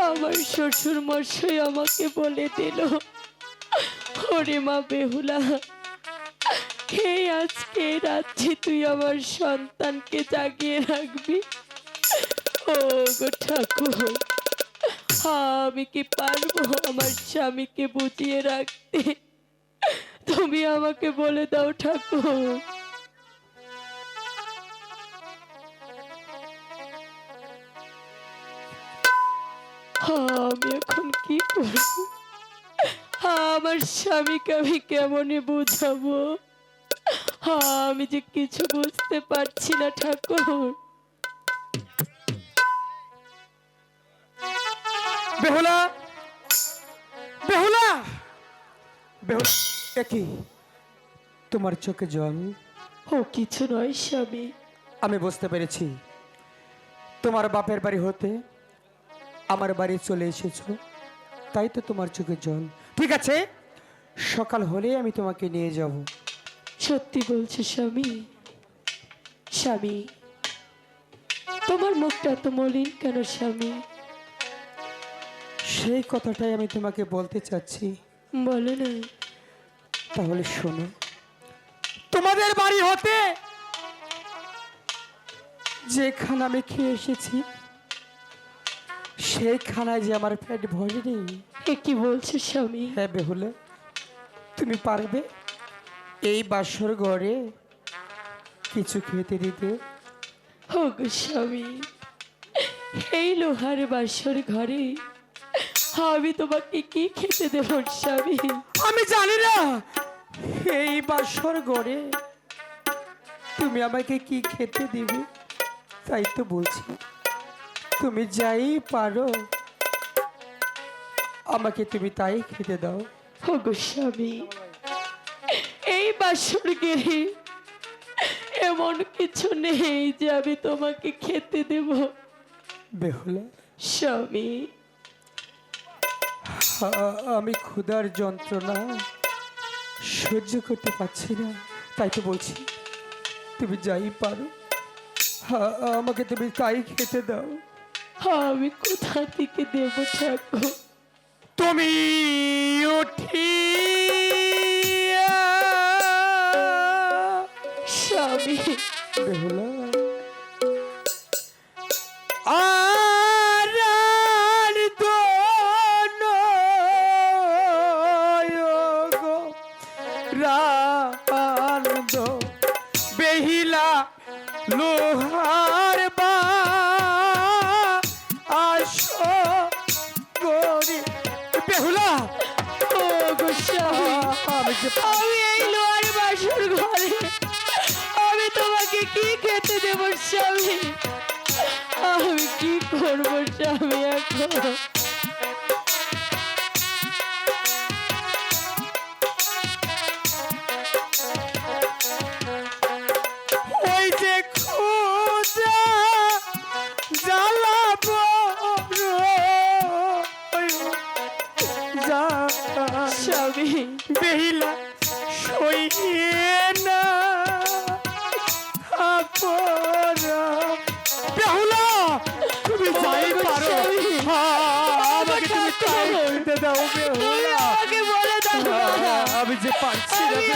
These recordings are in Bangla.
আমার শ্বশুর মশাই আমাকে বলে দিল, ওরে মা বেহুলা এই আজকে রাত্রে তুই আমার সন্তানকে জাগিয়ে রাখবি? ও গো ঠাকুর, আমি কি পারব আমার স্বামীকে বুঝিয়ে রাখতে? তুমি আমাকে বলে দাও ঠাকুর। আমি এখন কি করব? আমার স্বামীকে আমি কেমনে বুঝাবো? আমি যে কিছু বুঝতে পারছি না ঠাকুর। বেহুলা! বেহুলা! বেহুলা একই তোমার চোখে জল? ও কিছু নয় স্বামী। আমি বুঝতে পেরেছি। তোমার বাপের বাড়ি হতে আমার বাড়ি চলে এসেছ। তাই তো তোমার চোখে জল। ঠিক আছে সকাল হলে আমি তোমাকে নিয়ে যাব। সত্যি বলছো স্বামী। স্বামী তোমার মুখটা এত মলিন কেন স্বামী? সেই কথাটাই আমি তোমাকে বলতে চাচ্ছি। বলে না। তাহলে শোনো তোমাদের বাড়ি হতে যেখানে আমি খেয়ে এসেছি সেই খানায় যে আমার পেট ভরেনি। এ কি বলছো স্বামী? হ্যাঁ বেহুলে তুমি পারবে এই বাসর ঘরে কিছু খেতে দিতে? ও স্বামী এই লোহার বাসর ঘরে আমি তোমাকে কি খেতে দেব স্বামী? আমি জানি না। এই বাসর ঘরে তুমি আমাকে কি খেতে দিবে? তাই তো বলছি। তুমি যাই পারো। আমাকে তুমি তাই খেতে দাও। ও গো স্বামী এই বাসর ঘরে এমন কিছু নেই যে আমি তোমাকে খেতে দেব। বেহুলা। স্বামী। আমি ক্ষুধার যন্ত্রণা সহ্য করতে পারছি না। তাই তো বলছি তুমি যাই পারো। আমাকে তুমি তাই খেতে দাও। আমি কোথা থেকে দেব ঠাকুর? তুমি উঠি স্বামী। বেহুলা। রান্দ বেহিলা লোহার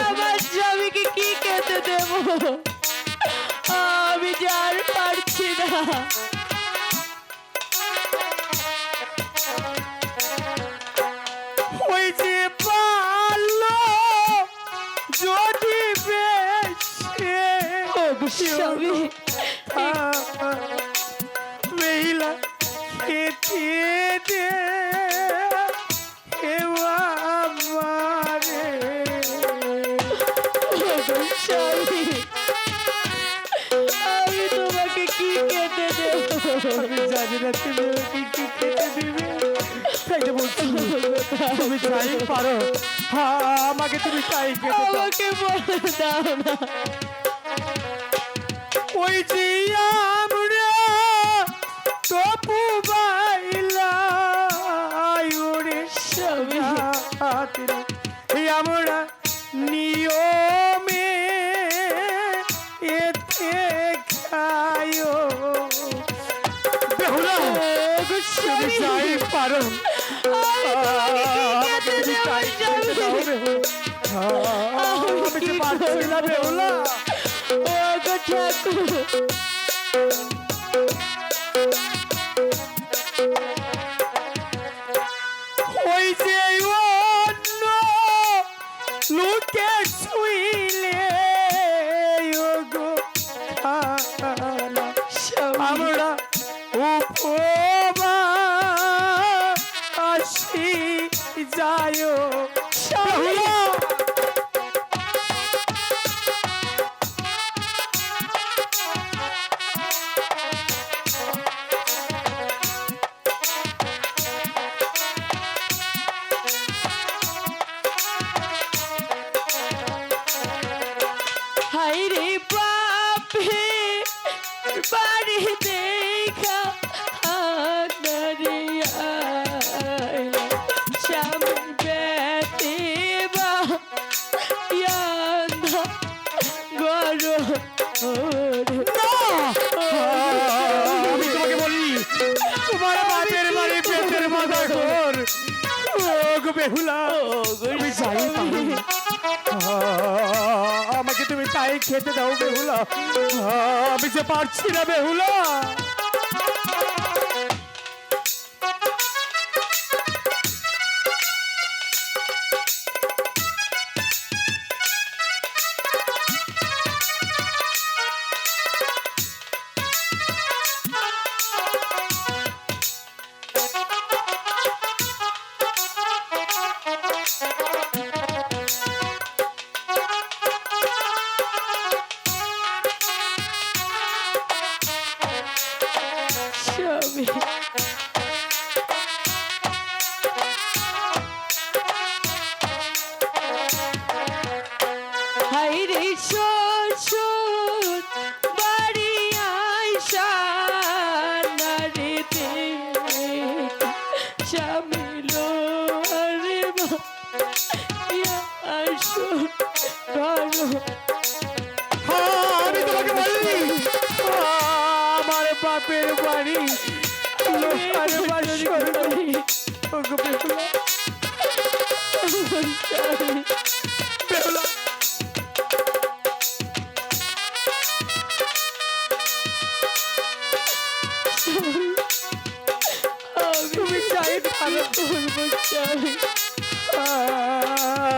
আমার স্বামীকে কি খেতে দেব? আমি যে আর পারছি না। ওই যে পালো যদি বেশে স্বামী তুমি তাই পারো। হ্যাঁ আমাকে তুমি দাও। আমাকে বলে দাও না। ওই যে আমরা তপু বাইলা ওরে হাতের। আমরা নিয়মে এতে খায়ো বেহুলা তুমি যাই পারো। ওই যে অন্য লোকে শুইলে ওগো খানা স্বামী যায় বেহুলা তুমি চাই আমাকে তুমি তাই খেতে দাও বেহুলা। আমি যে পারছি না বেহুলা।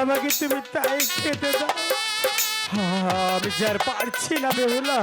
আমাকে তুমি তাই খেতে দাও। আমি যার পারছি না বেহুলা।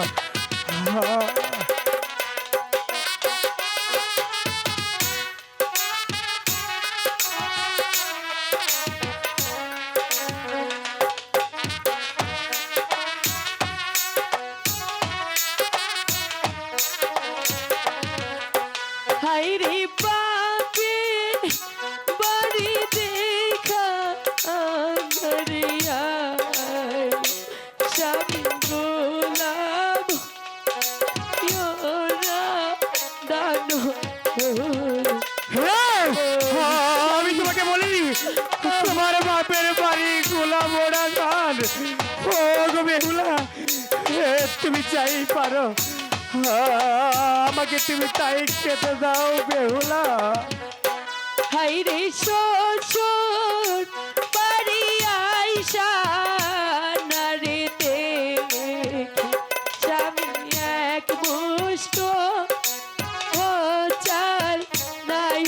পারো? আমাকে তুমি তাই খেতে দাও বেহুলা। হাই রে শ্বশুর বাড়ি আইসা নারে স্বামী এক মুষ্ট ও চাল নায়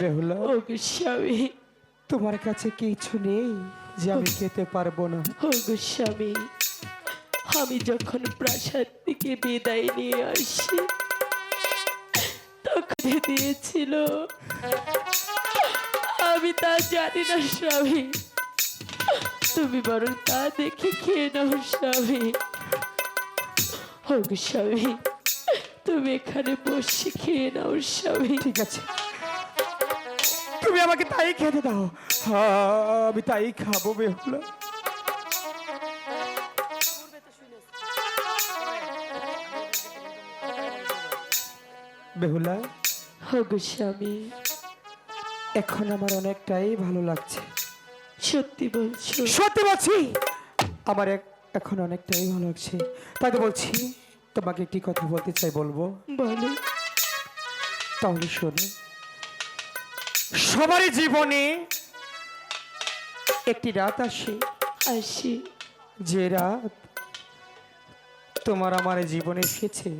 বেহুলা ও স্বামী। তোমার কাছে কিছু নেই। যে আমি খেতে পারব না। ও গো স্বামী আমি যখন প্রাসাদ থেকে বিদায় নিয়ে আসি তখন দিয়েছিল আমি তা জানি না স্বামী। তুমি বরং তা দেখে খেয়ে নাও স্বামী। ও স্বামী তুমি এখানে বসে খেয়ে নাও স্বামী। ঠিক আছে। তুমি আমাকে তাই খেতে দাও। আমি তাই খাব বেহুলা। বেহুলা স্বামী এখন আমার অনেকটাই ভালো লাগছে। সত্যি বলছো? সত্যি বলছি আমার এখন অনেকটাই ভালো লাগছে। তাই তো বলছি তোমাকে একটি কথা বলতে চাই বলব? বলো। তাহলে শোনো সবারই জীবনে একটি রাত আসে। আসি। যে রাত তোমার আমার জীবনে এসেছে।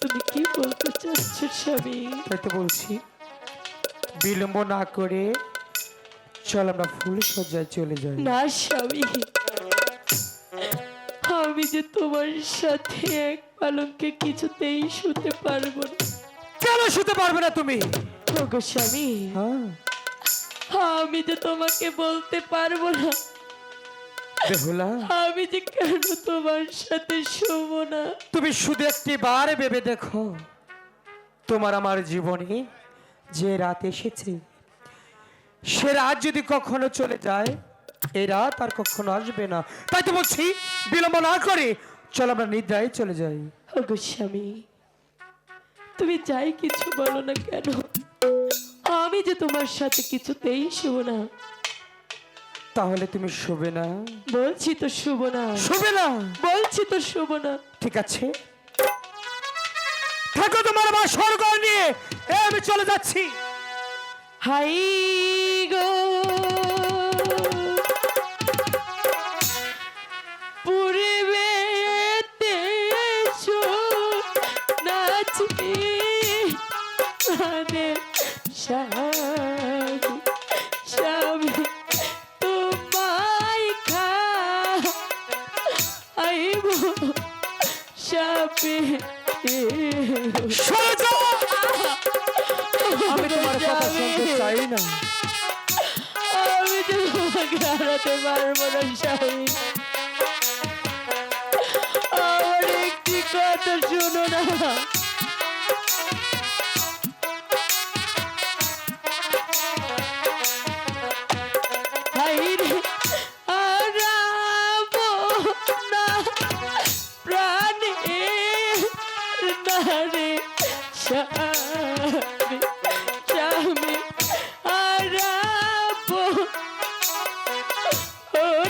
তুমি কি বলতে চাচ্ছ স্বামী? তাই তো বলছি বিলম্ব না করে চল আমরা ফুল সজ্জায় চলে যাই। না স্বামী। আমি যে তোমার সাথে এক পালঙ্কে কিছুতেই শুতে পারব না। কেন শুতে পারবে না তুমি? ওগো স্বামী। হ্যাঁ। আমি যে তোমাকে বলতে পারব না। বেহুলা। আমি যে কেন তোমার সাথে শোবো না? তুমি শুধু একটি বার ভেবে দেখো তোমার আমার জীবনে যে রাত এসেছে সে রাত যদি কখনো চলে যায় এই রাত আর কখনো আসবে না। তাই তো বলছি বিলম্ব না করে চল আমরা নিদ্রায় চলে যাই। ওগো স্বামী তুমি যাই কিছু বলো না কেন? আমি যে তোমার সাথে কিছুতেই শুভ না। তাহলে তুমি শুবে না? বলছি তো শুভ না। শোবে না? বলছি তো শুভ না। ঠিক আছে। থাকো তোমার মা স্বর্গ নিয়ে। এ আমি চলে যাচ্ছি। হাই। যাও! আমি তোমার কথা শুনতে চাই না। আমি যে তোমাকে হারাতে পারব না স্বামী আমার একটি কথা শুনো না।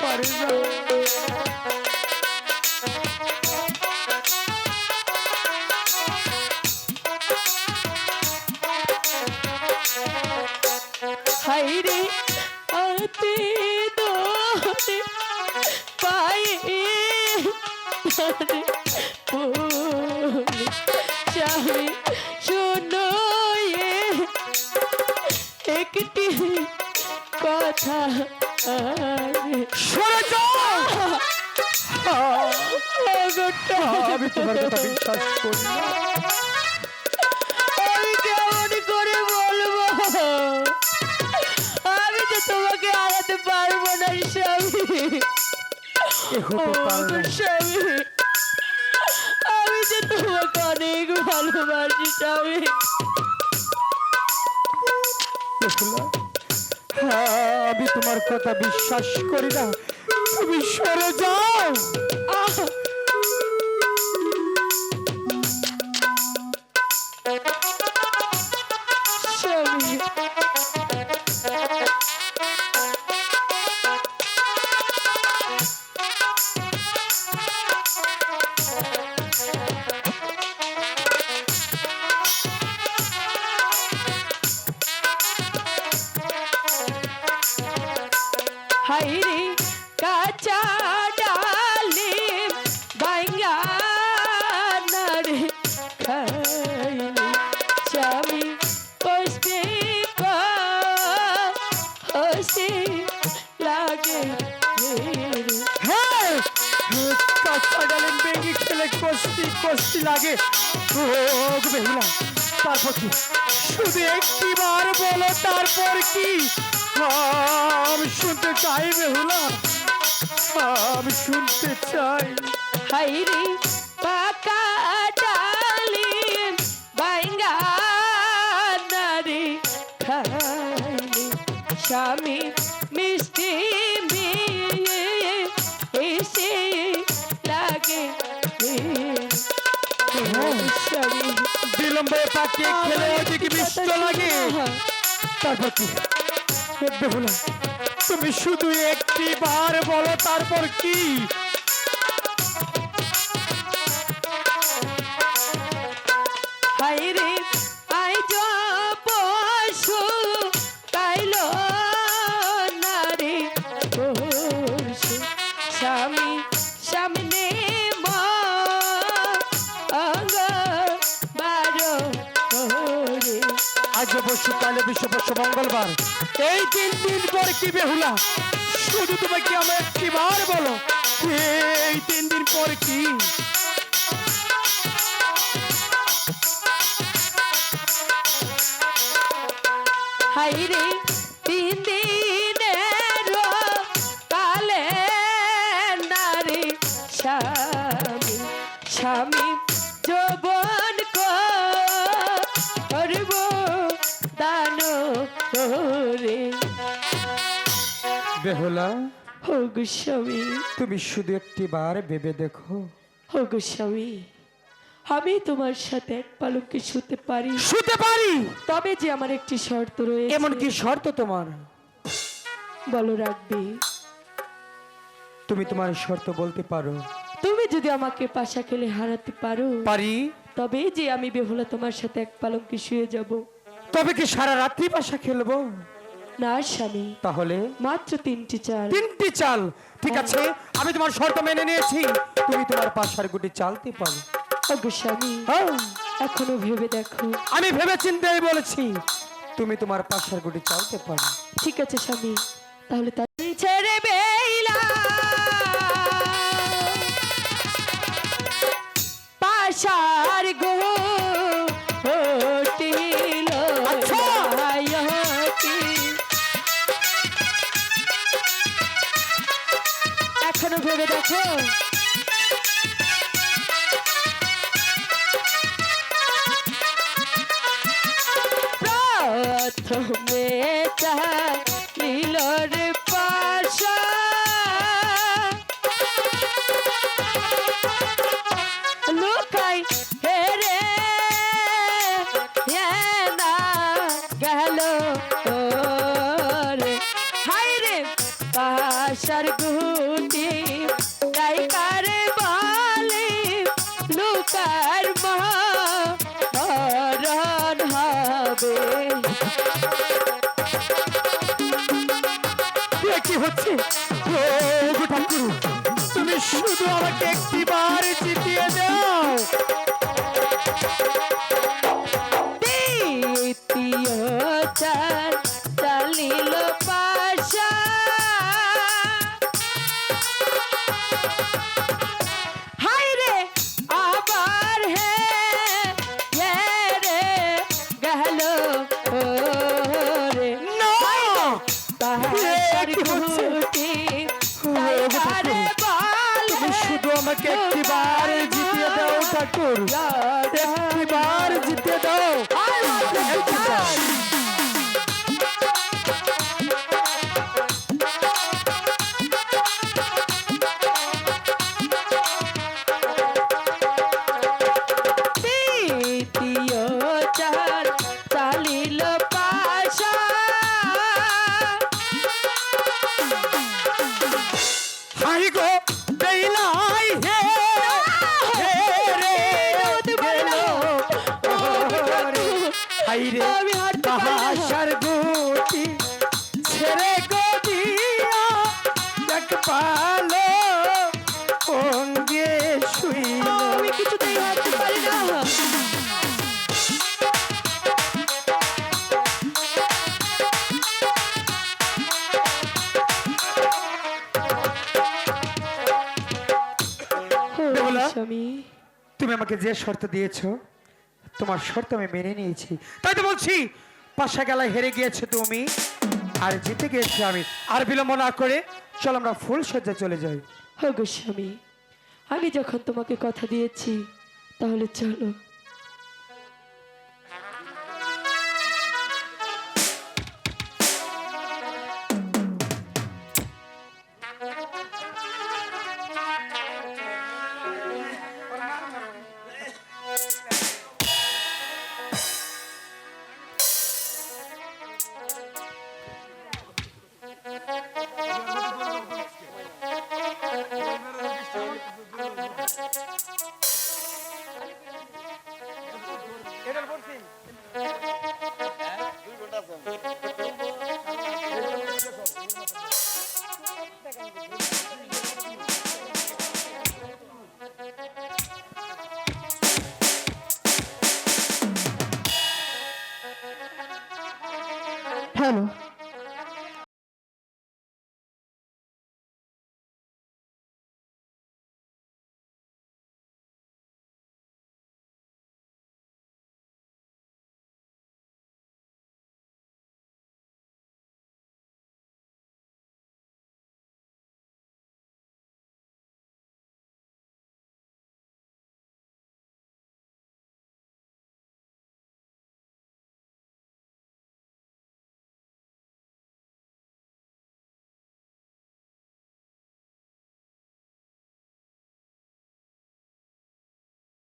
পারে না হাইরে আতে দোনে পায়ে ধরে বলে চাই শোনো এ একটি কথা আমি কথা বিশ্বাস করি। আমি কেমন করে বলব? আমি তো তোমাকে হারাতে পারব না স্বামী। স্বামী আমি যে তোমাকে অনেক ভালোবাসি স্বামী। হ্যাঁ, আমি তোমার কথা বিশ্বাস করি না। তুমি সরে যাও। হাসি লাগে হ্যাঁ কাঁচা গালে বেগি খেলে কষ্টি লাগে। ভোগ বেহুলা তারপর কি? শুধু একটি বার বলো তারপর কি? আমি শুনতে চাই বেহুলা আমি শুনতে চাই। হাই রে খেলে লাগে? তারপর কি? তুমি শুধু একটি বার বলো তারপর কি? বসু কালে বিশ্ব বসু মঙ্গলবার। এই তিন দিন পর কি বেহুলা? শুধু তোমাকে আমার একটি বার বলো। এই তিন দিন পর কি? গোস্বামী তুমি শুধু একটি বার ভেবে দেখো। হো গোস্বামী আমি তোমার সাথে এক পালকে শুতে পারি? শুতে পারি? তবে যে আমার একটি শর্ত রয়েছে। এমন কি শর্ত তোমার? বলো রাখবি তুমি তোমার শর্ত বলতে পারো। তুমি যদি আমাকে পাশা খেলে হারাতে পারো পারি। তবে যে আমি বেহুলা তোমার সাথে এক পালঙ্কে শুয়ে যাব? তবে কি সারা রাত্রি পাশা খেলব? না স্বামী। তাহলে? মাত্র তিনটি চাল। তিনটি চাল। ঠিক আছে আমি তোমার শর্ত মেনে নিয়েছি। তুমি তোমার পাশার গুটি চালতে পারো। ওগো স্বামী হ্যাঁ। এখনও ভেবে দেখো। আমি ভেবে চিন্তেই বলেছি তুমি তোমার পাশার গুটি চালতে পারো। ঠিক আছে স্বামী তাহলে তার ছেড়ে বেইলা। পাশার গো এখনও ভেবে দেখো। হবে। কি হচ্ছে? তুমি শুধু আমাকে একটি দাও আমাকে যে শর্ত দিয়েছ, তোমার শর্ত আমি মেনে নিয়েছি। তাই তো বলছি, পাশা গেলায় হেরে গিয়েছো তুমি, আর জিতে গিয়েছো আমি। আর বিলম্ব না করে চল আমরা ফুল সজ্জা চলে যাই। হ্যাঁ গোস্বামী আমি যখন তোমাকে কথা দিয়েছি, তাহলে চলো। Hello.